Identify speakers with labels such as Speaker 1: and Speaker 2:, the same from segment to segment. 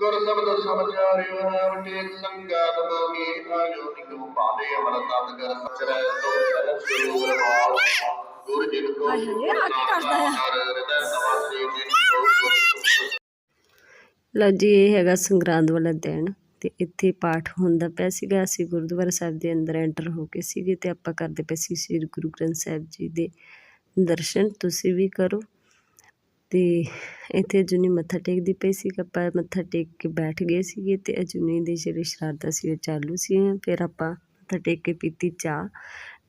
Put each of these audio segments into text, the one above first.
Speaker 1: ਗੁਰ ਸ਼ਬਦ ਸਮਾਚਾਰਿਓ ਹੈ ਸੰਗਤ ਬੋਗੀ ਆਜੋ ਨਿਕੂ ਪਾਲੇ ਅਮਰ ਤਤ ਕਰ ਸਚਰੈ ਸੋ ਚਰਨ ਸਰੂਰ ਮਾਲ ਗੁਰ ਜਿਨ ਕੋ
Speaker 2: ਲਓ ਜੀ, ਇਹ ਹੈਗਾ ਸੰਗਰਾਂਦ ਵਾਲਾ ਦਿਨ ਤੇ ਇੱਥੇ ਪਾਠ ਹੁੰਦਾ ਪਿਆ ਸੀਗਾ। ਅਸੀਂ ਗੁਰਦੁਆਰਾ ਸਾਹਿਬ ਦੇ ਅੰਦਰ ਐਂਟਰ ਹੋ ਕੇ ਸੀਗੇ ਤੇ ਆਪਾਂ ਕਰਦੇ ਪਏ ਸੀ ਸ੍ਰੀ ਗੁਰੂ ਗ੍ਰੰਥ ਸਾਹਿਬ ਜੀ ਦੇ ਦਰਸ਼ਨ। ਤੁਸੀਂ ਵੀ ਕਰੋ। ਤੇ ਇੱਥੇ ਅਜੂਨੀ ਮੱਥਾ ਟੇਕਦੀ ਪਈ ਸੀ, ਆਪਾਂ ਮੱਥਾ ਟੇਕ ਕੇ ਬੈਠ ਗਏ ਸੀਗੇ ਤੇ ਅਜੂਨੀ ਦੀ ਜਿਹੜੀ ਸ਼ਰਾਰਤਾਂ ਸੀ ਉਹ ਚਾਲੂ ਸੀ ਫਿਰ ਆਪਾਂ ਮੱਥਾ ਟੇਕ ਕੇ ਪੀਤੀ ਚਾਹ,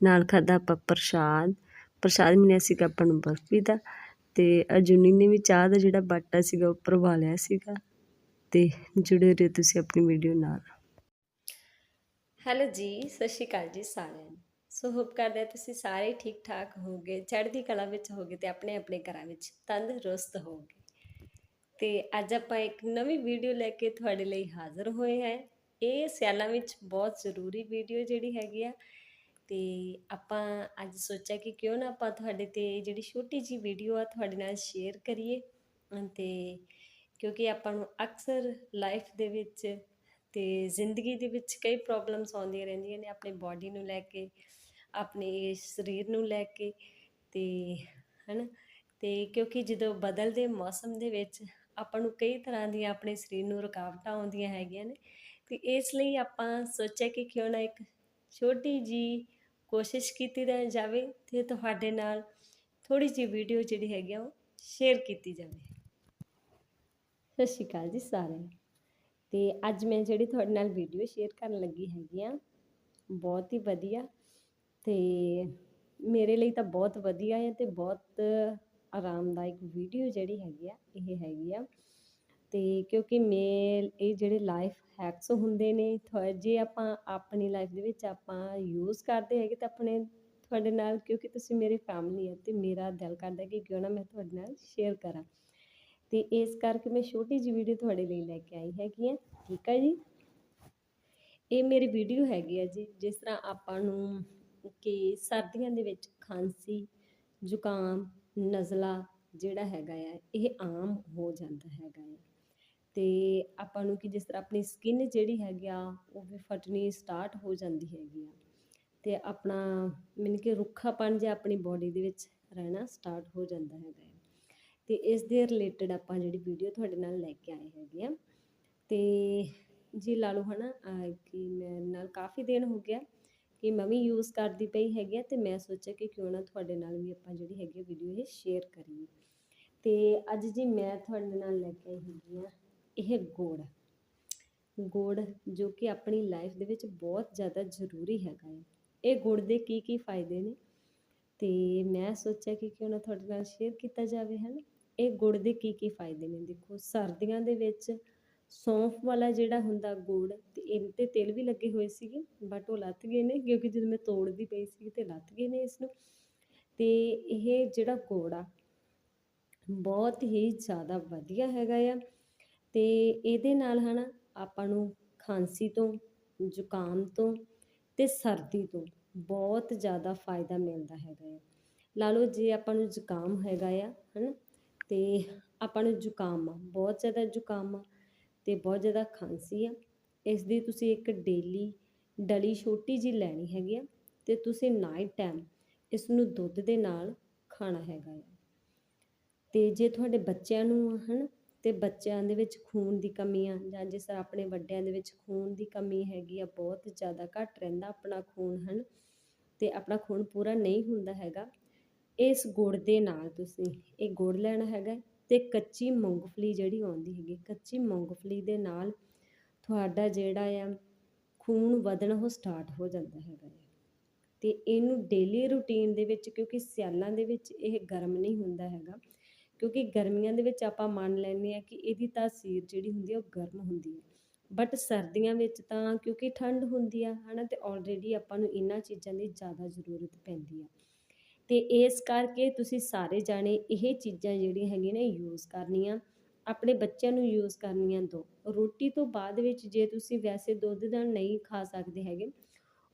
Speaker 2: ਨਾਲ ਖਾਧਾ ਆਪਾਂ ਪ੍ਰਸ਼ਾਦ। ਪ੍ਰਸ਼ਾਦ ਮਿਲਿਆ ਸੀਗਾ ਆਪਾਂ ਨੂੰ ਬਰਫੀ ਦਾ ਤੇ ਅਜੂਨੀ ਨੇ ਵੀ ਚਾਹ ਦਾ ਜਿਹੜਾ ਬਾਟਾ ਸੀਗਾ ਉੱਪਰ ਪਾ ਲਿਆ ਸੀਗਾ। ਤੇ ਜੁੜੇ ਰਹੋ ਤੁਸੀਂ ਆਪਣੀ ਵੀਡੀਓ ਨਾਲ।
Speaker 3: ਹੈਲੋ ਜੀ, ਸਤਿ ਸ਼੍ਰੀ ਅਕਾਲ ਜੀ ਸਾਰਿਆਂ ਨੂੰ। ਸੋ ਹੋਪ ਕਰਦੇ ਤੁਸੀਂ ਸਾਰੇ ਠੀਕ ਠਾਕ ਹੋਗੇ ਚੜ੍ਹਦੀ ਕਲਾ ਵਿੱਚ ਹੋਗੇ ਤੇ ਆਪਣੇ ਆਪਣੇ ਘਰਾਂ ਵਿੱਚ ਤੰਦਰੁਸਤ ਹੋਗੇ ਤੇ ਅੱਜ ਆਪਾਂ ਇੱਕ ਨਵੀਂ ਵੀਡੀਓ ਲੈ ਕੇ ਤੁਹਾਡੇ ਲਈ ਹਾਜ਼ਰ ਹੋਏ ਹਾਂ। ਇਹ ਸਿਆਲਾਂ ਵਿੱਚ ਬਹੁਤ ਜ਼ਰੂਰੀ ਵੀਡੀਓ ਜਿਹੜੀ ਹੈਗੀ ਆ। ਤੇ ਆਪਾਂ ਅੱਜ ਸੋਚਿਆ ਕਿ ਕਿਉਂ ਨਾ ਆਪਾਂ ਤੁਹਾਡੇ ਤੇ ਜਿਹੜੀ ਛੋਟੀ ਜੀ ਵੀਡੀਓ ਆ ਤੁਹਾਡੇ ਨਾਲ ਸ਼ੇਅਰ ਕਰੀਏ। ਅਮ ਤੇ ਕਿਉਂਕਿ ਆਪਾਂ ਨੂੰ ਅਕਸਰ ਲਾਈਫ ਦੇ ਵਿੱਚ ਤੇ ਜ਼ਿੰਦਗੀ ਦੇ ਵਿੱਚ ਕਈ ਪ੍ਰੋਬਲਮਸ ਆਉਂਦੀਆਂ ਰਹਿੰਦੀਆਂ ਨੇ ਆਪਣੀ ਬਾਡੀ ਨੂੰ ਲੈ ਕੇ। ਆਪਣੇ ਸਰੀਰ ਨੂੰ ਲੈ ਕੇ ਤੇ ਹਨਾ, ਤੇ ਕਿਉਂਕਿ ਜਦੋਂ ਬਦਲਦੇ ਮੌਸਮ ਦੇ ਵਿੱਚ ਆਪਾਂ ਨੂੰ ਕਈ ਤਰ੍ਹਾਂ ਦੀਆਂ ਆਪਣੇ ਸਰੀਰ ਨੂੰ ਰੁਕਾਵਟਾਂ ਆਉਂਦੀਆਂ ਹੈਗੀਆਂ ਨੇ, ਤੇ ਇਸ ਲਈ ਆਪਾਂ ਸੋਚਿਆ ਕਿ ਕਿਉਂ ਨਾ ਇੱਕ ਛੋਟੀ ਜੀ ਕੋਸ਼ਿਸ਼ ਕੀਤੀ ਦਾ ਜਾਵੇ ਤੇ ਤੁਹਾਡੇ ਨਾਲ ਥੋੜੀ ਜੀ ਵੀਡੀਓ ਜਿਹੜੀ ਹੈਗੀ ਆ ਉਹ ਸ਼ੇਅਰ ਕੀਤੀ ਜਾਵੇ। ਸਤਿ ਸ਼੍ਰੀ ਅਕਾਲ ਜੀ ਸਾਰਿਆਂ ਨੂੰ। ਤੇ ਅੱਜ ਮੈਂ ਜਿਹੜੀ ਤੁਹਾਡੇ ਨਾਲ ਵੀਡੀਓ ਸ਼ੇਅਰ ਕਰਨ ਲੱਗੀ ਹੈਗੀ ਆ, ਬਹੁਤ ਹੀ ਵਧੀਆ ਤੇ ਮੇਰੇ ਲਈ ਤਾਂ ਬਹੁਤ ਵਧੀਆ ਆ ਅਤੇ ਬਹੁਤ ਆਰਾਮਦਾਇਕ ਵੀਡੀਓ ਜਿਹੜੀ ਹੈਗੀ ਆ, ਇਹ ਹੈਗੀ ਆ। ਅਤੇ ਕਿਉਂਕਿ ਮੇ, ਇਹ ਜਿਹੜੇ ਲਾਈਫ ਹੈਕਸ ਹੁੰਦੇ ਨੇ, ਥੋ- ਜੇ ਆਪਾਂ ਆਪਣੀ ਲਾਈਫ ਦੇ ਵਿੱਚ ਆਪਾਂ ਯੂਜ਼ ਕਰਦੇ ਹੈਗੇ ਤਾਂ ਆਪਣੇ ਤੁਹਾਡੇ ਨਾਲ, ਕਿਉਂਕਿ ਤੁਸੀਂ ਮੇਰੇ ਫੈਮਿਲੀ ਹੈ ਅਤੇ ਮੇਰਾ ਦਿਲ ਕਰਦਾ ਕਿ ਕਿਉਂ ਨਾ ਮੈਂ ਤੁਹਾਡੇ ਨਾਲ ਸ਼ੇਅਰ ਕਰਾਂ। ਅਤੇ ਇਸ ਕਰਕੇ ਮੈਂ ਛੋਟੀ ਜਿਹੀ ਵੀਡੀਓ ਤੁਹਾਡੇ ਲਈ ਲੈ ਕੇ ਆਈ ਹੈਗੀ ਆ, ਠੀਕ ਹੈ ਜੀ? ਇਹ ਮੇਰੀ ਵੀਡੀਓ ਹੈਗੀ ਆ ਜੀ, ਜਿਸ ਤਰ੍ਹਾਂ ਆਪਾਂ ਨੂੰ ਕਿ ਸਰਦੀਆਂ ਦੇ ਵਿੱਚ ਖਾਂਸੀ, ਜ਼ੁਕਾਮ, ਨਜ਼ਲਾ ਜਿਹੜਾ ਹੈਗਾ ਆ, ਇਹ ਆਮ ਹੋ ਜਾਂਦਾ ਹੈਗਾ ਆ। ਤੇ ਆਪਾਂ ਨੂੰ ਕਿ ਜਿਸ ਤਰ੍ਹਾਂ ਆਪਣੀ ਸਕਿਨ ਜਿਹੜੀ ਹੈਗੀ ਆ, ਉਹ ਵੀ ਫਟਣੀ ਸਟਾਰਟ ਹੋ ਜਾਂਦੀ ਹੈਗੀ ਆ। ਤੇ ਆਪਣਾ ਮਨ ਕਿ ਰੁੱਖਾਪਣ ਜਿਹਾ ਆਪਣੀ ਬਾਡੀ ਦੇ ਵਿੱਚ ਰਹਿਣਾ ਸਟਾਰਟ ਹੋ ਜਾਂਦਾ ਹੈਗਾ ਆ। ਤੇ ਇਸ ਦੇ ਰਿਲੇਟਡ ਆਪਾਂ ਜਿਹੜੀ ਵੀਡੀਓ ਤੁਹਾਡੇ ਨਾਲ ਲੈ ਕੇ ਆਏ ਹੈਗੇ ਆ। ਤੇ ਜੀ ਲਾ ਲਓ ਹਨਾ, ਅਹ ਕਿ ਮੇਰੇ ਨਾਲ ਕਾਫੀ ਦਿਨ ਹੋ ਗਿਆ। ਕਿ ਮੈਂ ਵੀ ਯੂਜ਼ ਕਰਦੀ ਪਈ ਹੈਗੀ ਆ ਤੇ ਮੈਂ ਸੋਚਿਆ ਕਿ ਕਿਉਂ ਨਾ ਤੁਹਾਡੇ ਨਾਲ ਵੀ ਆਪਾਂ ਜਿਹੜੀ ਹੈਗੀ ਵੀਡੀਓ ਇਹ ਸ਼ੇਅਰ ਕਰੀਏ। ਤੇ ਅੱਜ ਜੀ ਮੈਂ ਤੁਹਾਡੇ ਨਾਲ ਲੈ ਕੇ ਆਈ ਹੈਗੀ ਆ ਇਹ ਗੁੜ। ਗੁੜ ਜੋ ਕਿ ਆਪਣੀ ਲਾਈਫ ਦੇ ਵਿੱਚ ਬਹੁਤ ਜ਼ਿਆਦਾ ਜ਼ਰੂਰੀ ਹੈਗਾ ਹੈ ਇਹ ਗੁੜ ਦੇ ਕੀ ਕੀ ਫਾਇਦੇ ਨੇ? ਤੇ ਮੈਂ ਸੋਚਿਆ ਕਿ ਕਿਉਂ ਨਾ ਤੁਹਾਡੇ ਨਾਲ ਸ਼ੇਅਰ ਕੀਤਾ ਜਾਵੇ ਹੈ ਨਾ ਇਹ ਗੁੜ ਦੇ ਕੀ ਕੀ ਫਾਇਦੇ ਨੇ? ਦੇਖੋ, ਸਰਦੀਆਂ ਦੇ ਵਿੱਚ ਸੌਂਫ ਵਾਲਾ ਜਿਹੜਾ ਹੁੰਦਾ ਗੁੜ, ਤੇ ਇਹਦੇ ਤੇ ਤਿਲ ਵੀ ਲੱਗੇ ਹੋਏ ਸੀਗੇ ਬਟ ਉਹ ਲੱਥ ਗਏ ਨੇ, ਕਿਉਂਕਿ ਜਦੋਂ ਮੈਂ ਤੋੜਦੀ ਪਈ ਸੀ ਤੇ ਲੱਥ ਗਏ ਨੇ ਇਸ ਨੂੰ ਤੇ ਇਹ ਜਿਹੜਾ ਗੁੜ ਆ, ਬਹੁਤ ਹੀ ਜ਼ਿਆਦਾ ਵਧੀਆ ਹੈਗਾ ਆ। ਤੇ ਇਹਦੇ ਨਾਲ ਹਨਾ, ਆਪਾਂ ਨੂੰ ਖਾਂਸੀ ਤੋਂ, ਜ਼ੁਕਾਮ ਤੋਂ ਤੇ ਸਰਦੀ ਤੋਂ ਬਹੁਤ ਜ਼ਿਆਦਾ ਫਾਇਦਾ ਮਿਲਦਾ ਹੈਗਾ ਆ। ਲਾ ਲਓ ਜੇ ਆਪਾਂ ਨੂੰ ਜ਼ੁਕਾਮ ਹੈਗਾ ਆ, ਹਨਾ, ਤੇ ਆਪਾਂ ਨੂੰ ਜ਼ੁਕਾਮ ਆ, ਬਹੁਤ ਜ਼ਿਆਦਾ ਜ਼ੁਕਾਮ ਆ। ਤੇ ਬਹੁਤ ਜ਼ਿਆਦਾ ਖਾਂਸੀ ਆ। ਇਸ ਦੀ ਤੁਸੀਂ ਇੱਕ ਡੇਲੀ ਡਲੀ ਛੋਟੀ ਜੀ ਲੈਣੀ ਹੈਗੀ ਆ ਤੇ ਤੁਸੀਂ ਨਾਈਟ ਟਾਈਮ ਇਸ ਨੂੰ ਦੁੱਧ ਦੇ ਨਾਲ ਖਾਣਾ ਹੈਗਾ ਆ। ਤੇ ਜੇ ਤੁਹਾਡੇ ਬੱਚਿਆਂ ਨੂੰ ਹਨ, ਤੇ ਬੱਚਿਆਂ ਦੇ ਵਿੱਚ ਖੂਨ ਦੀ ਕਮੀ ਆ ਜਾਂ ਜਿਸ ਤਰ੍ਹਾਂ ਆਪਣੇ ਵੱਡਿਆਂ ਦੇ ਵਿੱਚ ਖੂਨ ਦੀ ਕਮੀ ਹੈਗੀ ਆ, ਬਹੁਤ ਜ਼ਿਆਦਾ ਘੱਟ ਰਹਿੰਦਾ ਆਪਣਾ ਖੂਨ ਹਨ, ਤੇ ਆਪਣਾ ਖੂਨ ਪੂਰਾ ਨਹੀਂ ਹੁੰਦਾ ਹੈਗਾ। ਇਸ ਗੁੜ ਦੇ ਨਾਲ ਤੁਸੀਂ ਇਹ ਗੁੜ ਲੈਣਾ ਹੈਗਾ। ਅਤੇ ਕੱਚੀ ਮੂੰਗਫਲੀ ਜਿਹੜੀ ਆਉਂਦੀ ਹੈਗੀ, ਕੱਚੀ ਮੂੰਗਫਲੀ ਦੇ ਨਾਲ ਤੁਹਾਡਾ ਜਿਹੜਾ ਆ, ਖੂਨ ਵਧਣਾ ਉਹ ਸਟਾਰਟ ਹੋ ਜਾਂਦਾ ਹੈਗਾ ਹੈ ਅਤੇ ਇਹਨੂੰ ਡੇਲੀ ਰੂਟੀਨ ਦੇ ਵਿੱਚ, ਕਿਉਂਕਿ ਸਿਆਲਾਂ ਦੇ ਵਿੱਚ ਇਹ ਗਰਮ ਨਹੀਂ ਹੁੰਦਾ ਹੈਗਾ, ਕਿਉਂਕਿ ਗਰਮੀਆਂ ਦੇ ਵਿੱਚ ਆਪਾਂ ਮੰਨ ਲੈਂਦੇ ਆ ਕਿ ਇਹਦੀ ਤਾਸੀਰ ਜਿਹੜੀ ਹੁੰਦੀ ਆ ਉਹ ਗਰਮ ਹੁੰਦੀ ਹੈ ਬਟ ਸਰਦੀਆਂ ਵਿੱਚ ਤਾਂ ਕਿਉਂਕਿ ਠੰਡ ਹੁੰਦੀ ਆ, ਹਨਾ, ਤੇ ਆਲਰੇਡੀ ਆਪਾਂ ਨੂੰ ਇਹਨਾਂ ਚੀਜ਼ਾਂ ਦੀ ਜ਼ਿਆਦਾ ਜ਼ਰੂਰਤ ਪੈਂਦੀ ਆ। ਤੇ ਇਸ ਕਰਕੇ ਤੁਸੀਂ ਸਾਰੇ ਜਾਣੇ ਇਹ ਚੀਜ਼ਾਂ ਜਿਹੜੀਆਂ ਹੈਗੀਆਂ ਨੇ ਯੂਜ਼ ਕਰਨੀਆਂ। ਆਪਣੇ ਬੱਚਿਆਂ ਨੂੰ ਯੂਜ਼ ਕਰਨੀਆਂ ਦੋ। ਰੋਟੀ ਤੋਂ ਬਾਅਦ ਵਿੱਚ ਜੇ ਤੁਸੀਂ ਵੈਸੇ ਦੁੱਧ ਦਾ ਨਹੀਂ ਖਾ ਸਕਦੇ ਹੈਗੇ,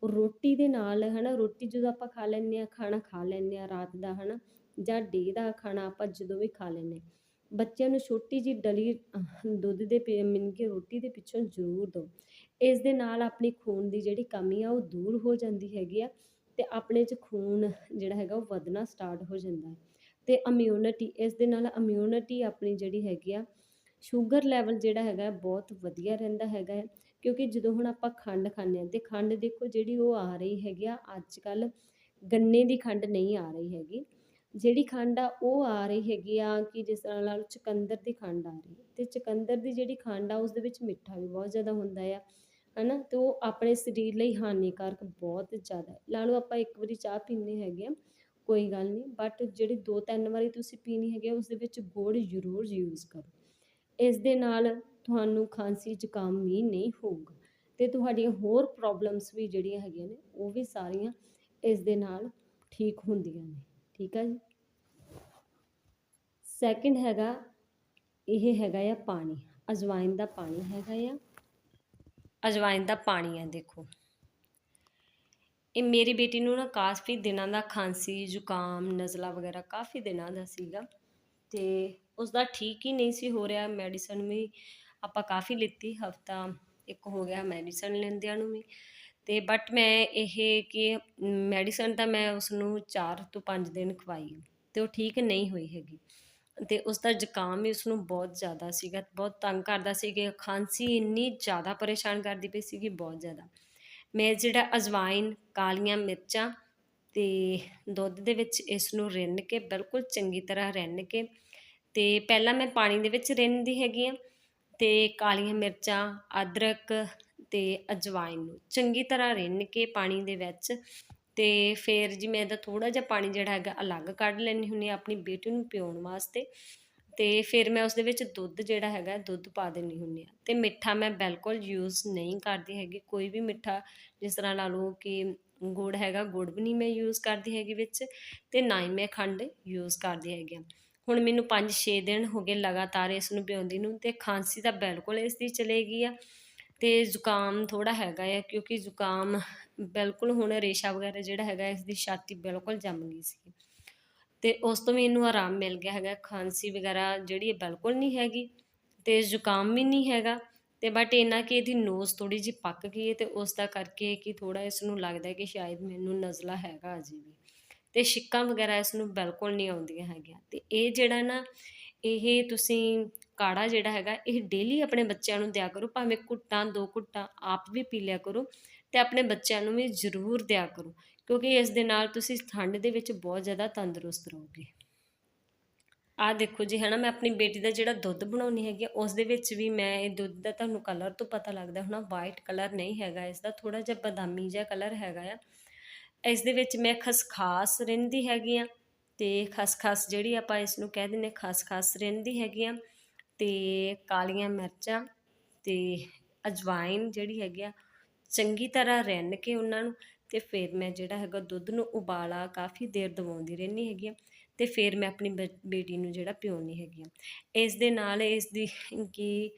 Speaker 3: ਰੋਟੀ ਦੇ ਨਾਲ ਹਨਾ, ਰੋਟੀ ਜਦੋਂ ਆਪਾਂ ਖਾ ਲੈਂਦੇ ਆ ਖਾਣਾ ਖਾ ਲੈਂਦੇ ਆ ਰਾਤ ਦਾ ਹਨਾ, ਜਾਂ ਡੇ ਦਾ ਖਾਣਾ ਆਪਾਂ ਜਦੋਂ ਵੀ ਖਾ ਲੈਂਦੇ ਬੱਚਿਆਂ ਨੂੰ ਛੋਟੀ ਜੀ ਡਲੀ ਦੁੱਧ ਦੇ ਪੀ- ਕੇ ਰੋਟੀ ਦੇ ਪਿੱਛੋਂ ਜ਼ਰੂਰ ਦਿਓ ਇਸ ਦੇ ਨਾਲ ਆਪਣੀ ਖੂਨ ਦੀ ਜਿਹੜੀ ਕਮੀ ਆ ਉਹ ਦੂਰ ਹੋ ਜਾਂਦੀ ਹੈਗੀ ਆ। ਤੇ ਆਪਣੇ 'ਚ ਖੂਨ ਜਿਹੜਾ ਹੈਗਾ ਉਹ ਵਧਣਾ ਸਟਾਰਟ ਹੋ ਜਾਂਦਾ ਹੈ। ਤੇ ਇਮਿਊਨਿਟੀ ਇਸ ਦੇ ਨਾਲ ਇਮਿਊਨਿਟੀ ਆਪਣੀ ਜਿਹੜੀ ਹੈਗੀ ਆ ਸ਼ੂਗਰ ਲੈਵਲ ਜਿਹੜਾ ਹੈਗਾ ਬਹੁਤ ਵਧੀਆ ਰਹਿੰਦਾ ਹੈਗਾ ਹੈ। ਕਿਉਂਕਿ ਜਦੋਂ ਹੁਣ ਆਪਾਂ ਖੰਡ ਖਾਂਦੇ ਹਾਂ, ਤੇ ਖੰਡ ਦੇਖੋ ਜਿਹੜੀ ਉਹ ਆ ਰਹੀ ਹੈਗੀ ਆ ਅੱਜ ਕੱਲ ਗੰਨੇ ਦੀ ਖੰਡ ਨਹੀਂ ਆ ਰਹੀ ਹੈਗੀ। ਜਿਹੜੀ ਖੰਡ ਆ, ਉਹ ਆ ਰਹੀ ਹੈਗੀ ਆ ਕਿ ਜਿਸ ਤਰ੍ਹਾਂ ਨਾਲ ਚੁਕੰਦਰ ਦੀ ਖੰਡ ਆ ਰਹੀ ਹੈ। ਤੇ ਚੁਕੰਦਰ ਦੀ ਜਿਹੜੀ ਖੰਡ ਆ, ਉਸ ਦੇ ਵਿੱਚ ਮਿੱਠਾ ਵੀ ਬਹੁਤ ਜ਼ਿਆਦਾ ਹੁੰਦਾ ਆ। ਹਨਾ, ਤੇ ਉਹ ਆਪਣੇ ਸਰੀਰ ਲਈ ਹਾਨੀਕਾਰਕ ਬਹੁਤ ਜ਼ਿਆਦਾ ਲਾ ਲਓ ਆਪਾਂ ਇੱਕ ਵਾਰੀ ਚਾਹ ਪੀਂਦੇ ਹੈਗੇ ਆ ਕੋਈ ਗੱਲ ਨਹੀਂ ਬਟ ਜਿਹੜੀ ਦੋ ਤਿੰਨ ਵਾਰੀ ਤੁਸੀਂ ਪੀਣੀ ਹੈਗੀ ਆ ਉਸ ਦੇ ਵਿੱਚ ਗੁੜ ਜ਼ਰੂਰ ਯੂਜ਼ ਕਰੋ। ਇਸ ਦੇ ਨਾਲ ਤੁਹਾਨੂੰ ਖਾਂਸੀ, ਜ਼ੁਕਾਮ ਵੀ ਨਹੀਂ ਹੋਊਗਾ। ਤੇ ਤੁਹਾਡੀਆਂ ਹੋਰ ਪ੍ਰੋਬਲਮਸ ਵੀ ਜਿਹੜੀਆਂ ਹੈਗੀਆਂ ਨੇ, ਉਹ ਵੀ ਸਾਰੀਆਂ ਇਸ ਦੇ ਨਾਲ ਠੀਕ ਹੁੰਦੀਆਂ ਨੇ। ਠੀਕ ਆ ਜੀ? ਸੈਕਿੰਡ ਹੈਗਾ, ਇਹ ਹੈਗਾ ਆ ਪਾਣੀ ਅਜਵਾਇਨ ਦਾ ਪਾਣੀ ਹੈਗਾ ਆ। ਅਜਵਾਇਨ ਦਾ ਪਾਣੀ ਹੈ, ਦੇਖੋ। ਇਹ ਮੇਰੀ ਬੇਟੀ ਨੂੰ ਨਾ ਕਾਫੀ ਦਿਨਾਂ ਦਾ ਖਾਂਸੀ, ਜ਼ੁਕਾਮ, ਨਜ਼ਲਾ ਵਗੈਰਾ ਕਾਫੀ ਦਿਨਾਂ ਦਾ ਸੀਗਾ ਤੇ ਉਸ ਦਾ ਠੀਕ ਹੀ ਨਹੀਂ ਸੀ ਹੋ ਰਿਹਾ। ਮੈਡੀਸਨ ਵੀ ਆਪਾਂ ਕਾਫੀ ਲਿੱਤੀ, ਹਫਤਾ ਇੱਕ ਹੋ ਗਿਆ ਮੈਡੀਸਨ ਲੈਂਦਿਆਂ ਨੂੰ ਵੀ। ਤੇ ਬਟ ਮੈਂ ਇਹ ਕਿ ਮੈਡੀਸਨ ਤਾਂ ਮੈਂ ਉਸ ਨੂੰ 4 ਤੋਂ 5 ਦਿਨ ਖਵਾਈ, ਤੇ ਉਹ ਠੀਕ ਨਹੀਂ ਹੋਈ ਹੈਗੀ। ਅਤੇ ਉਸਦਾ ਜ਼ੁਕਾਮ ਵੀ ਉਸਨੂੰ ਬਹੁਤ ਜ਼ਿਆਦਾ ਸੀਗਾ, ਬਹੁਤ ਤੰਗ ਕਰਦਾ ਸੀ ਕਿ ਖਾਂਸੀ ਇੰਨੀ ਜ਼ਿਆਦਾ ਪਰੇਸ਼ਾਨ ਕਰਦੀ ਪਈ ਸੀਗੀ, ਬਹੁਤ ਜ਼ਿਆਦਾ। ਮੈਂ ਜਿਹੜਾ ਅਜਵਾਇਨ, ਕਾਲੀਆਂ ਮਿਰਚਾਂ ਤੇ ਦੁੱਧ ਦੇ ਵਿੱਚ ਇਸ ਨੂੰ ਰਿੰਨ ਕੇ, ਬਿਲਕੁਲ ਚੰਗੀ ਤਰ੍ਹਾਂ ਰਿੰਨ ਕੇ ਤੇ ਪਹਿਲਾਂ ਮੈਂ ਪਾਣੀ ਦੇ ਵਿੱਚ ਰਿੰਨਦੀ ਹੈਗੀ ਆ ਤੇ ਕਾਲੀਆਂ ਮਿਰਚਾਂ, ਅਦਰਕ ਤੇ ਅਜਵਾਇਨ ਨੂੰ ਚੰਗੀ ਤਰ੍ਹਾਂ ਰਿੰਨ ਕੇ ਪਾਣੀ ਦੇ ਵਿੱਚ ਤੇ ਫਿਰ ਜੀ ਮੈਂ ਇਹਦਾ ਥੋੜਾ ਜਿਹਾ ਪਾਣੀ ਜਿਹੜਾ ਹੈਗਾ ਅਲੱਗ ਕੱਢ ਲੈਣੀ ਹੁੰਦੀ ਆ ਆਪਣੀ ਬੇਟੀ ਨੂੰ ਪਿਉਣ ਵਾਸਤੇ। ਤੇ ਫਿਰ ਮੈਂ ਉਸ ਦੇ ਵਿੱਚ ਦੁੱਧ ਜਿਹੜਾ ਹੈਗਾ ਦੁੱਧ ਪਾ ਦਿੰਦੀ ਹੁੰਦੀ ਆ ਤੇ ਮਿੱਠਾ ਮੈਂ ਬਿਲਕੁਲ ਯੂਜ਼ ਨਹੀਂ ਕਰਦੀ ਹੈਗੀ, ਕੋਈ ਵੀ ਮਿੱਠਾ ਜਿਸ ਤਰ੍ਹਾਂ ਲਾ ਲਓ ਕਿ ਗੁੜ ਹੈਗਾ, ਗੁੜ ਵੀ ਨਹੀਂ ਮੈਂ ਯੂਜ਼ ਕਰਦੀ ਹੈਗੀ ਵਿੱਚ ਤੇ ਨਾ ਹੀ ਮੈਂ ਖੰਡ ਯੂਜ਼ ਕਰਦੀ ਹੈਗੀ ਹਾਂ। ਹੁਣ ਮੈਨੂੰ 5-6 ਦਿਨ ਹੋ ਗਏ ਲਗਾਤਾਰ ਇਸ ਨੂੰ ਪਿਉਂਦੀ ਨੂੰ ਤੇ ਖਾਂਸੀ ਤਾਂ ਬਿਲਕੁਲ ਇਸ ਦੀ ਚਲੇਗੀ ਆ। ਤੇ ਜ਼ੁਕਾਮ ਥੋੜਾ ਹੈਗਾ ਆ, ਕਿਉਂਕਿ ਜ਼ੁਕਾਮ ਬਿਲਕੁਲ ਹੁਣ ਰੇਸ਼ਾ ਵਗੈਰਾ ਜਿਹੜਾ ਹੈਗਾ, ਇਸ ਦੀ ਛਾਤੀ ਬਿਲਕੁਲ ਜੰਮ ਗਈ ਸੀ ਤੇ ਉਸ ਤੋਂ ਵੀ ਇਹਨੂੰ ਆਰਾਮ ਮਿਲ ਗਿਆ ਹੈਗਾ, ਖਾਂਸੀ ਵਗੈਰਾ ਜਿਹੜੀ ਇਹ ਬਿਲਕੁਲ ਨਹੀਂ ਹੈਗੀ ਤੇ ਜ਼ੁਕਾਮ ਵੀ ਨਹੀਂ ਹੈਗਾ। ਤੇ ਬਟ ਇਹਨਾਂ ਕਿ ਇਹਦੀ ਨੋਜ਼ ਥੋੜੀ ਜਿਹੀ ਪੱਕ ਗਈ ਹੈ ਤੇ ਉਸ ਦਾ ਕਰਕੇ ਕਿ ਥੋੜਾ ਇਸ ਨੂੰ ਲੱਗਦਾ ਹੈ ਕਿ ਸ਼ਾਇਦ ਮੈਨੂੰ ਨਜ਼ਲਾ ਹੈਗਾ ਅਜੇ ਵੀ। ਤੇ ਛਿੱਕਾਂ ਵਗੈਰਾ ਇਸ ਨੂੰ ਬਿਲਕੁਲ ਨਹੀਂ ਆਉਂਦੀਆਂ ਹੈਗੀਆਂ। ਤੇ ਇਹ ਜਿਹੜਾ ਨਾ, ਇਹ ਤੁਸੀਂ ਕਾੜਾ ਜਿਹੜਾ ਹੈਗਾ, ਇਹ ਡੇਲੀ ਆਪਣੇ ਬੱਚਿਆਂ ਨੂੰ ਦਿਆ ਕਰੋ, ਭਾਵੇਂ ਘੁੱਟਾਂ, ਦੋ ਘੁੱਟਾਂ ਆਪ ਵੀ ਪੀ ਲਿਆ ਕਰੋ ਤੇ ਆਪਣੇ ਬੱਚਿਆਂ ਨੂੰ ਵੀ ਜ਼ਰੂਰ ਦਿਆ ਕਰੋ, ਕਿਉਂਕਿ ਇਸ ਦੇ ਨਾਲ ਤੁਸੀਂ ਠੰਡ ਦੇ ਵਿੱਚ ਬਹੁਤ ਜ਼ਿਆਦਾ ਤੰਦਰੁਸਤ ਰਹੋਗੇ। ਆ ਦੇਖੋ ਜੀ, ਹਨਾ, ਮੈਂ ਆਪਣੀ ਬੇਟੀ ਦਾ ਜਿਹੜਾ ਦੁੱਧ ਬਣਾਉਣੀ ਹੈਗੀ ਉਸ ਦੇ ਵਿੱਚ ਵੀ ਮੈਂ ਇਹ ਦੁੱਧ ਦਾ ਤੁਹਾਨੂੰ ਕਲਰ ਤੋਂ ਪਤਾ ਲੱਗਦਾ ਹੋਣਾ ਵਾਈਟ ਕਲਰ ਨਹੀਂ ਹੈਗਾ ਇਸ ਦਾ ਥੋੜਾ ਜਿਹਾ ਬਦਾਮੀ ਜਿਹਾ ਕਲਰ ਹੈਗਾ ਆ। ਇਸ ਦੇ ਵਿੱਚ ਮੈਂ ਖਸਖਾਸ ਰਹਿੰਦੀ ਹੈਗੀ ਆ ਤੇ ਖਸਖਾਸ ਜਿਹੜੀ ਆਪਾਂ ਇਸ ਨੂੰ ਕਹਿ ਦਿੰਦੇ ਖਸਖਾਸ ਰਹਿੰਦੀ ਹੈਗੀ ਆ। ਅਤੇ ਕਾਲੀਆਂ ਮਿਰਚਾਂ ਅਤੇ ਅਜਵਾਇਨ ਜਿਹੜੀ ਹੈਗੀ ਆ, ਚੰਗੀ ਤਰ੍ਹਾਂ ਰਿੰਨ ਕੇ ਉਹਨਾਂ ਨੂੰ ਅਤੇ ਫਿਰ ਮੈਂ ਜਿਹੜਾ ਹੈਗਾ ਦੁੱਧ ਨੂੰ ਉਬਾਲਾ ਕਾਫੀ ਦੇਰ ਦਵਾਉਂਦੀ ਰਹਿੰਦੀ ਹੈਗੀ ਆ ਅਤੇ ਫਿਰ ਮੈਂ ਆਪਣੀ ਬੇ- ਬੇਟੀ ਨੂੰ ਜਿਹੜਾ ਪਿਉਣੀ ਹੈਗੀ ਆ। ਇਸ ਦੇ ਨਾਲ ਇਸ ਦੀ ਕੀ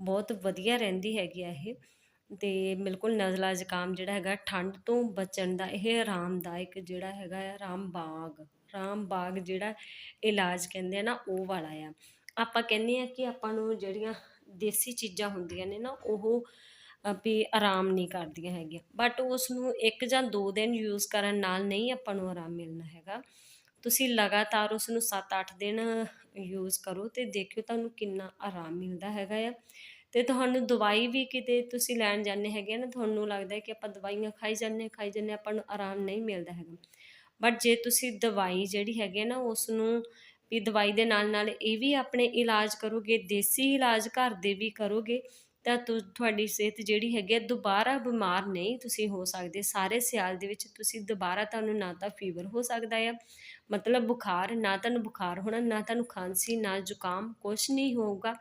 Speaker 3: ਬਹੁਤ ਵਧੀਆ ਰਹਿੰਦੀ ਹੈਗੀ ਆ ਇਹ ਤੇ ਬਿਲਕੁਲ ਨਜ਼ਲਾ ਜ਼ੁਕਾਮ ਜਿਹੜਾ ਹੈਗਾ ਠੰਡ ਤੋਂ ਬਚਣ ਦਾ ਇਹ ਆਰਾਮਦਾਇਕ ਜਿਹੜਾ ਹੈਗਾ ਆ, ਰਾਮਬਾਗ ਰਾਮਬਾਗ ਜਿਹੜਾ ਇਲਾਜ ਕਹਿੰਦੇ ਆ ਨਾ ਉਹ ਵਾਲਾ ਆ। ਆਪਾਂ ਕਹਿੰਦੇ ਆ ਕਿ ਆਪਾਂ ਨੂੰ ਜਿਹੜੀਆਂ ਦੇਸੀ ਚੀਜ਼ਾਂ ਹੁੰਦੀਆਂ ਨੇ ਨਾ, ਉਹ ਵੀ ਆਰਾਮ ਨਹੀਂ ਕਰਦੀਆਂ ਹੈਗੀਆਂ। ਬਟ ਉਸ ਨੂੰ ਇੱਕ ਜਾਂ ਦੋ ਦਿਨ ਯੂਜ਼ ਕਰਨ ਨਾਲ ਨਹੀਂ ਆਪਾਂ ਨੂੰ ਆਰਾਮ ਮਿਲਣਾ ਹੈਗਾ। ਤੁਸੀਂ ਲਗਾਤਾਰ ਉਸ ਨੂੰ 7-8 ਦਿਨ ਯੂਜ਼ ਕਰੋ ਤੇ ਦੇਖਿਓ ਤੁਹਾਨੂੰ ਕਿੰਨਾ ਆਰਾਮ ਮਿਲਦਾ ਹੈਗਾ ਆ। ਤੇ ਤੁਹਾਨੂੰ ਦਵਾਈ ਵੀ ਕਿਤੇ ਤੁਸੀਂ ਲੈਣ ਜਾਂਦੇ ਹੈਗੇ ਆ ਨਾ, ਤੁਹਾਨੂੰ ਲੱਗਦਾ ਕਿ ਆਪਾਂ ਦਵਾਈਆਂ ਖਾਈ ਜਾਂਦੇ ਖਾਈ ਜਾਂਦੇ ਆਪਾਂ ਨੂੰ ਆਰਾਮ ਨਹੀਂ ਮਿਲਦਾ ਹੈਗਾ। ਬਟ ਜੇ ਤੁਸੀਂ ਦਵਾਈ ਜਿਹੜੀ ਹੈਗੀ ਹੈ ਨਾ ਉਸ ਨੂੰ ਵੀ ਦਵਾਈ ਦੇ ਨਾਲ ਨਾਲ ਇਹ ਵੀ ਆਪਣੇ ਇਲਾਜ ਕਰੋਗੇ, ਦੇਸੀ ਇਲਾਜ ਘਰ ਦੇ ਵੀ ਕਰੋਗੇ, ਤਾਂ ਤੁਹਾਡੀ ਸਿਹਤ ਜਿਹੜੀ ਹੈਗੀ ਹੈ ਦੁਬਾਰਾ ਬਿਮਾਰ ਨਹੀਂ ਤੁਸੀਂ ਹੋ ਸਕਦੇ। ਸਾਰੇ ਸਿਆਲ ਦੇ ਵਿੱਚ ਤੁਸੀਂ ਦੁਬਾਰਾ ਤੁਹਾਨੂੰ ਨਾ ਤਾਂ ਫੀਵਰ ਹੋ ਸਕਦਾ ਆ, ਮਤਲਬ ਬੁਖਾਰ, ਨਾ ਤੁਹਾਨੂੰ ਬੁਖਾਰ ਹੋਣਾ, ਨਾ ਤੁਹਾਨੂੰ ਖਾਂਸੀ, ਨਾ ਜ਼ੁਕਾਮ ਕੁਛ ਨਹੀਂ ਹੋਊਗਾ।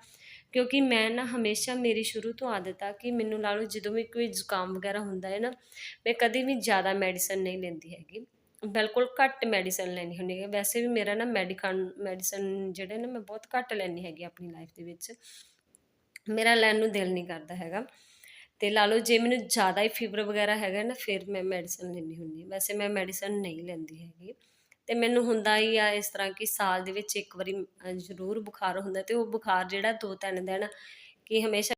Speaker 3: ਕਿਉਂਕਿ ਮੈਂ ਨਾ ਹਮੇਸ਼ਾ ਮੇਰੀ ਸ਼ੁਰੂ ਤੋਂ ਆਦਤ ਆ ਕਿ ਮੈਨੂੰ ਲਾ ਲਓ ਜਦੋਂ ਵੀ ਕੋਈ ਜ਼ੁਕਾਮ ਵਗੈਰਾ ਹੁੰਦਾ ਹੈ ਨਾ, ਮੈਂ ਕਦੇ ਵੀ ਜ਼ਿਆਦਾ ਮੈਡੀਸਨ ਨਹੀਂ ਲੈਂਦੀ ਹੈਗੀ। ਬਿਲਕੁਲ ਘੱਟ ਮੈਡੀਸਨ ਲੈਣੀ ਹੁੰਦੀ ਹੈ ਵੈਸੇ ਵੀ ਮੇਰਾ ਨਾ ਮੈਡੀਕਨ ਮੈਡੀਸਨ ਜਿਹੜੇ ਨਾ, ਮੈਂ ਬਹੁਤ ਘੱਟ ਲੈਣੀ ਹੈਗੀ ਆਪਣੀ ਲਾਈਫ ਦੇ ਵਿੱਚ। ਮੇਰਾ ਲੈਣ ਨੂੰ ਦਿਲ ਨਹੀਂ ਕਰਦਾ ਹੈਗਾ। ਤੇ ਲਾ ਲਓ, ਜੇ ਮੈਨੂੰ ਜ਼ਿਆਦਾ ਹੀ ਫੀਵਰ ਵਗੈਰਾ ਹੈਗਾ ਨਾ, ਫਿਰ ਮੈਂ ਮੈਡੀਸਨ ਲੈਣੀ ਹੁੰਦੀ ਹੈ। ਵੈਸੇ ਮੈਂ ਮੈਡੀਸਨ ਨਹੀਂ ਲੈਂਦੀ ਹੈਗੀ। ਤੇ ਮੈਨੂੰ ਹੁੰਦਾ ਹੀ ਆ ਇਸ ਤਰ੍ਹਾਂ ਕਿ ਸਾਲ ਦੇ ਵਿੱਚ ਇੱਕ ਵਾਰੀ ਜ਼ਰੂਰ ਬੁਖਾਰ ਹੁੰਦਾ। ਤੇ ਉਹ ਬੁਖਾਰ ਜਿਹੜਾ ਦੋ ਤਿੰਨ ਦਿਨ, ਕਿ ਹਮੇਸ਼ਾ